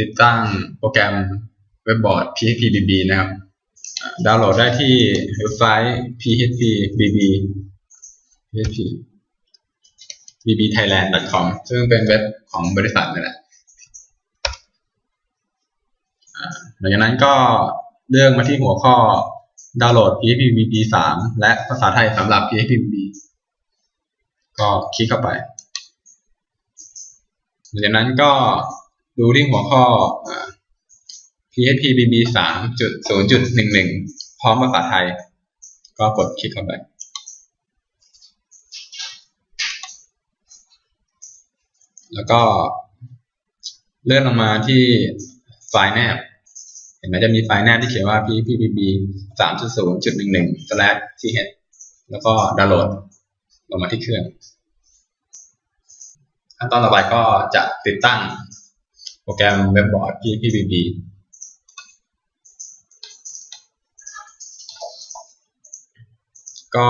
ติดตั้งโปรแกรมเว็บบอร์ด phpbb นะครับ ดาวน์โหลดได้ที่เว็บไซต์ phpbb php bbthailand.com ซึ่งเป็นเว็บของบริษัทนี่แหละหลังจากนั้นก็เลือกมาที่หัวข้อดาวน์โหลด phpbb 3 และภาษาไทยสำหรับ phpbb ก็คลิกเข้าไปหลังจากนั้นก็ ดูที่หัวข้อ phpbb 3.0.11 พร้อมภาษาไทย ก็กดคลิกเข้าไป แล้วก็เลื่อนลงมาที่ไฟล์แนบ เห็นไหมจะมีไฟล์แนบที่เขียนว่า phpbb 3.0.11/th แล้วก็ดาวน์โหลดลงมาที่เครื่องขั้นตอนต่อไปก็จะติดตั้ง โปรแกรมเว็บบอร์ด PPBB ก็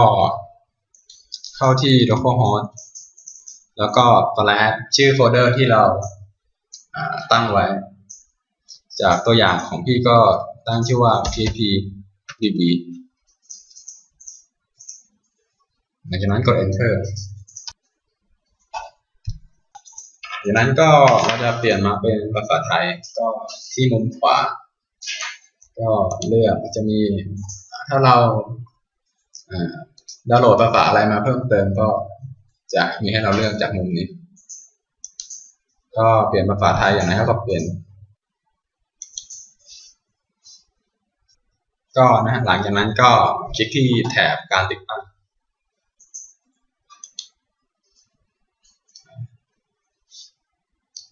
เข้าที่ localhost แล้วก็ slash ชื่อโฟลเดอร์ที่เราตั้งไว้ จากตัวอย่างของพี่ก็ตั้งชื่อว่า ppbb หลังจากนั้นกด enter จากนั้นก็เราจะเปลี่ยนมาเป็นภาษาไทยก็ที่มุมขวา ก็เลือกจะมี ถ้าเราดาวน์โหลดภาษาอะไรมาเพิ่มเติมก็จะมีให้เราเลือกจากมุมนี้ ก็เปลี่ยนภาษาไทยอย่างไรก็เปลี่ยน ก็นะหลังจากนั้นก็คลิกที่แถบการติดตั้ง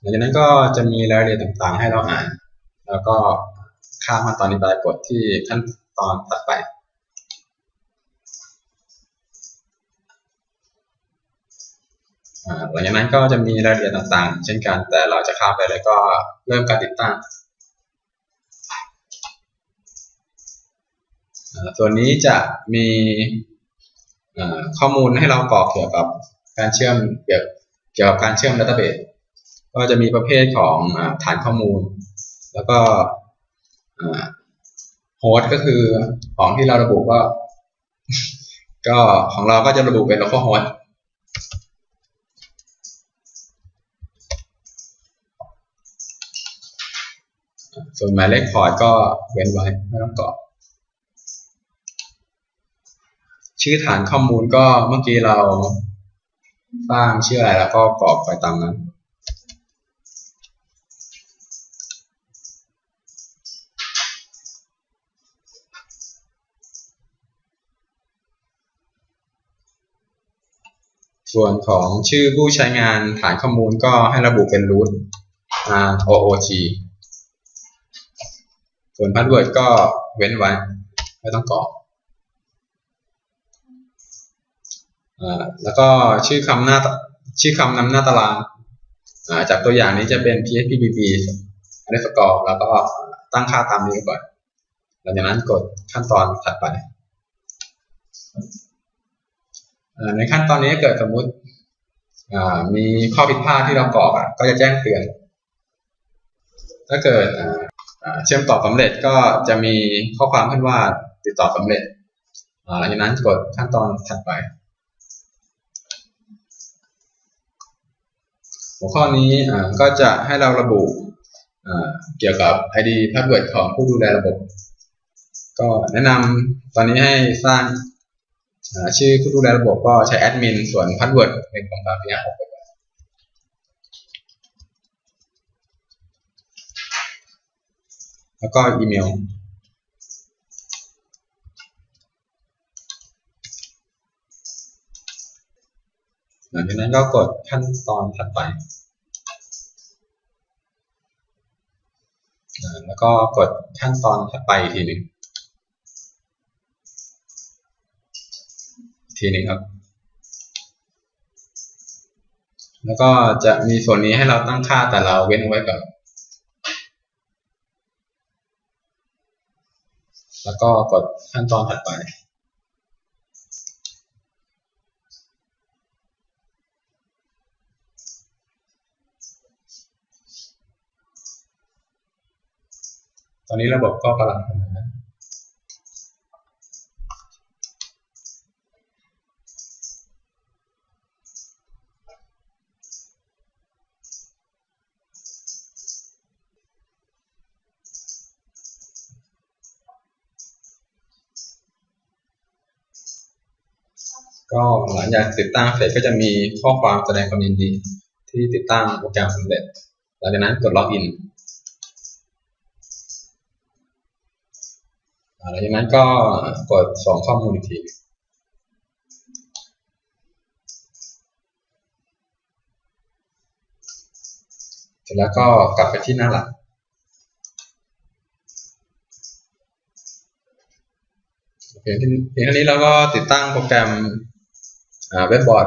หลังจากนั้นก็จะมีรายละเอียดต่างๆ ให้เราอ่าน แล้วก็ข้ามมาตอนนี้ไปกดที่ขั้นตอนต่อไปหลังจากนั้นก็จะมีรายละเอียดต่างๆ เช่นกัน แต่เราจะข้ามไปเลยก็เริ่มการติดตั้งส่วนนี้จะมีข้อมูลให้เรากรอกเกี่ยวกับการเชื่อมเกี่ยวกับการเชื่อมดัตเตอร์เบส ก็จะมีประเภทของฐานข้อมูล แล้วก็โฮสต์ก็คือของที่เราระบุว่าก็ของเราก็จะระบุเป็น local host ส่วนหมายเลขพอร์ตก็เว้นไว้ไม่ต้องกรอกชื่อฐานข้อมูลก็เมื่อกี้เราสร้างชื่ออะไรแล้วก็กรอกไปตามนั้น ส่วนของชื่อผู้ใช้งานฐานข้อมูลก็ให้ระบุเป็น root root ส่วนพาสเวิร์ดก็เว้นไว้ ไม่ต้องกรอกแล้วก็ชื่อคำหน้าชื่อคำนำหน้าตารางจากตัวอย่างนี้จะเป็น phpbb underscore แล้วก็ตั้งค่าตามนี้ก่อน หลังจากนั้นกดขั้นตอนถัดไป ในขั้นตอนนี้เกิดสมมุติมีข้อผิดพลาดที่เรากรอกก็จะแจ้งเตือน ถ้าเกิดเชื่อมต่อสำเร็จก็จะมีข้อความขึ้นว่าติดต่อสำเร็จหลังจากนั้นกดขั้นตอนถัดไป หัวข้อนี้ก็จะให้เราระบุเกี่ยวกับ ID password ของผู้ดูแลระบบ ก็แนะนำตอนนี้ให้สร้าง ชื่อผู้ดูแลระบบก็ใช้แอดมินส่วนพาสเวิร์ดเป็นของตามที่ออกไปแล้วก็อีเมลหลังจากนั้นก็กดขั้นตอนถัดไป แล้วก็กดขั้นตอนถัดไปอีกทีหนึ่ง ทีหนึ่งครับ แล้วก็จะมีส่วนนี้ให้เราตั้งค่าแต่เราเว้นไว้ก่อน แล้วก็กดขั้นตอนถัดไปตอนนี้ระบบก็กำลังทำงาน ก็หลังจากติดตั้งเสร็จก็จะมีข้อความแสดงความยินดี ที่ติดตั้งโปรแกรมสำเร็จ หลังจากนั้นกดล็อกอินหลังจากนั้นก็กดส่งข้อมูลอีกทีเสร็จแล้วก็กลับไปที่หน้าหลักเพียงเท่านี้เราก็ติดตั้งโปรแกรม เว็บบอ